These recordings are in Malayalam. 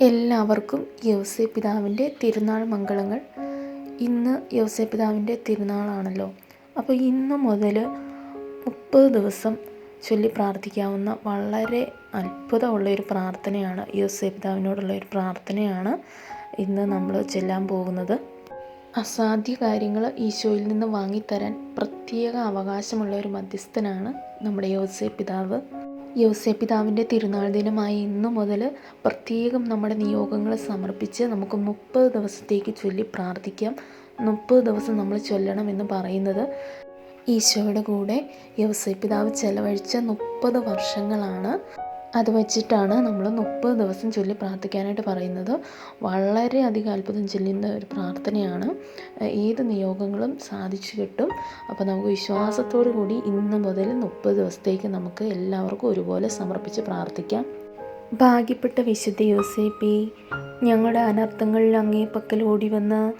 എല്ലാവർക്കും യൗസേ പിതാവിന്റെ തിരുനാൾ മംഗളങ്ങൾ. ഇന്ന് യൗസേ പിതാവിന്റെ തിരുനാളാണല്ലോ. അപ്പോൾ ഇന്ന് മുതൽ മുപ്പത് ദിവസം ചൊല്ലി പ്രാർത്ഥിക്കാവുന്ന വളരെ അത്ഭുതമുള്ള ഒരു പ്രാർത്ഥനയാണ് യൗസേ പിതാവിനോടുള്ള ഒരു പ്രാർത്ഥനയാണ് ഇന്ന് നമ്മൾ ചെല്ലാൻ പോകുന്നത്. അസാധ്യ കാര്യങ്ങൾ ഈശോയിൽ നിന്ന് വാങ്ങിത്തരാൻ പ്രത്യേക അവകാശമുള്ള ഒരു മധ്യസ്ഥനാണ് നമ്മുടെ യോസേ പിതാവ് യോസേ പിതാവിന്റെ തിരുനാൾ ദിനമായ ഇന്നു മുതൽ പ്രത്യേകം നമ്മുടെ നിയോഗങ്ങൾ സമർപ്പിച്ച് നമുക്ക് മുപ്പത് ദിവസത്തേക്ക് ചൊല്ലി പ്രാർത്ഥിക്കാം. മുപ്പത് ദിവസം നമ്മൾ ചൊല്ലണം എന്ന് പറയുന്നത് ഈശോയുടെ കൂടെ യോസേ പിതാവ് ചെലവഴിച്ച മുപ്പത് വർഷങ്ങളാണ്. അത് വെച്ചിട്ടാണ് നമ്മൾ മുപ്പത് ദിവസം ചൊല്ലി പ്രാർത്ഥിക്കാനായിട്ട് പറയുന്നത്. വളരെയധികം അത്ഭുതം ചെല്ലുന്ന ഒരു പ്രാർത്ഥനയാണ്. ഏത് നിയോഗങ്ങളും സാധിച്ചു കിട്ടും. അപ്പോൾ നമുക്ക് വിശ്വാസത്തോടു കൂടി ഇന്ന് മുതൽ മുപ്പത് ദിവസത്തേക്ക് നമുക്ക് എല്ലാവർക്കും ഒരുപോലെ സമർപ്പിച്ച് പ്രാർത്ഥിക്കാം. ഭാഗ്യപ്പെട്ട വിശുദ്ധ യോസേപ്പി ഞങ്ങളുടെ അനർത്ഥങ്ങളിൽ അങ്ങേ പക്കൽ ഓടി വന്ന്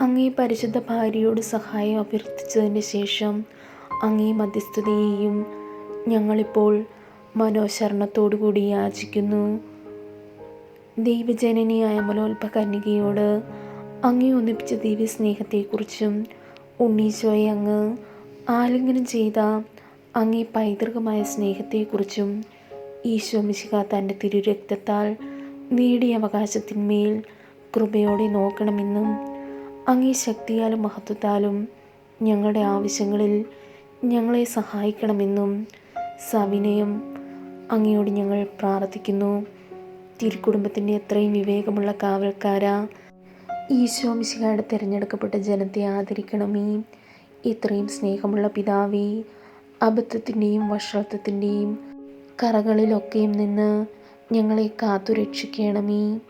അങ്ങേ പരിശുദ്ധ ഭാര്യയോട് സഹായം അഭ്യർത്ഥിച്ചതിന് ശേഷം അങ്ങേ മധ്യസ്ഥതയെയും ഞങ്ങളിപ്പോൾ മനോശരണത്തോടുകൂടി യാചിക്കുന്നു. ദൈവജനനിയായ മലോൽപ കന്യകയോട് അങ്ങേ ഒന്നിപ്പിച്ച ദിവ്യ സ്നേഹത്തെക്കുറിച്ചും ഉണ്ണീശോയെ അങ്ങ് ആലിംഗനം ചെയ്ത അങ്ങേ പൈതൃകമായ സ്നേഹത്തെക്കുറിച്ചും ഈശോ മിശിക തന്റെ തിരുരക്തത്താൽ നേടിയ അവകാശത്തിന്മേൽ കൃപയോടെ നോക്കണമെന്നും അങ്ങേ ശക്തിയാലും മഹത്വത്താലും ഞങ്ങളുടെ ആവശ്യങ്ങളിൽ ഞങ്ങളെ സഹായിക്കണമെന്നും സവിനയം അങ്ങയോട് ഞങ്ങൾ പ്രാർത്ഥിക്കുന്നു. തിരുക്കുടുംബത്തിന്റെ എത്രയും വിവേകമുള്ള കാവൽക്കാരാ. ഈശോ മിശിഹായുടെ തിരഞ്ഞെടുക്കപ്പെട്ട ജനത്തെ ആദരിക്കണമേ. ഇത്രയും സ്നേഹമുള്ള പിതാവേ അബദ്ധത്തിന്റെയും വഷളത്വത്തിന്റെയും കറകളിലൊക്കെയും നിന്ന് ഞങ്ങളെ കാത്തുരക്ഷിക്കണമേ.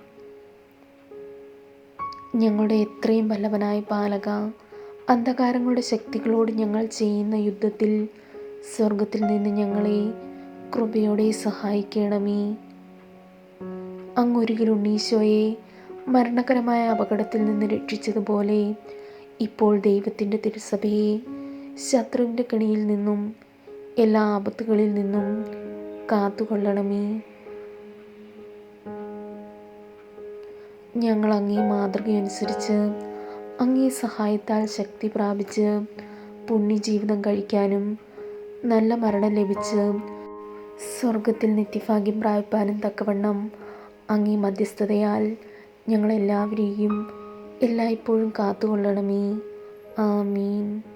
ഞങ്ങളുടെ എത്രയും വല്ലവനായ പാലക അന്ധകാരങ്ങളുടെ ശക്തികളോട് ഞങ്ങൾ ചെയ്യുന്ന യുദ്ധത്തിൽ സ്വർഗത്തിൽ നിന്ന് ഞങ്ങളെ കൃപയോടെ സഹായിക്കണമേ. അങ്ങൊരിക്കൽ ഉണ്ണീശോയെ മരണകരമായ അപകടത്തിൽ നിന്ന് രക്ഷിച്ചതുപോലെ ഇപ്പോൾ ദൈവത്തിന്റെ തിരുസഭയെ ശത്രുവിന്റെ കെണിയിൽ നിന്നും എല്ലാ ആപത്തുകളിൽ നിന്നും കാത്തുകൊള്ളണമേ. ഞങ്ങൾ അങ്ങേ മാതൃകയനുസരിച്ച് അങ്ങേ സഹായത്താൽ ശക്തി പ്രാപിച്ച് പുണ്യജീവിതം കഴിക്കാനും നല്ല മരണം ലഭിച്ച് സ്വർഗത്തിൽ നിത്യഭാഗ്യം പ്രാപിപ്പാനും തക്കവണ്ണം അങ്ങേ മധ്യസ്ഥതയാൽ ഞങ്ങളെല്ലാവരെയും എല്ലായ്പ്പോഴും കാത്തുകൊള്ളണമേ. ആമീൻ.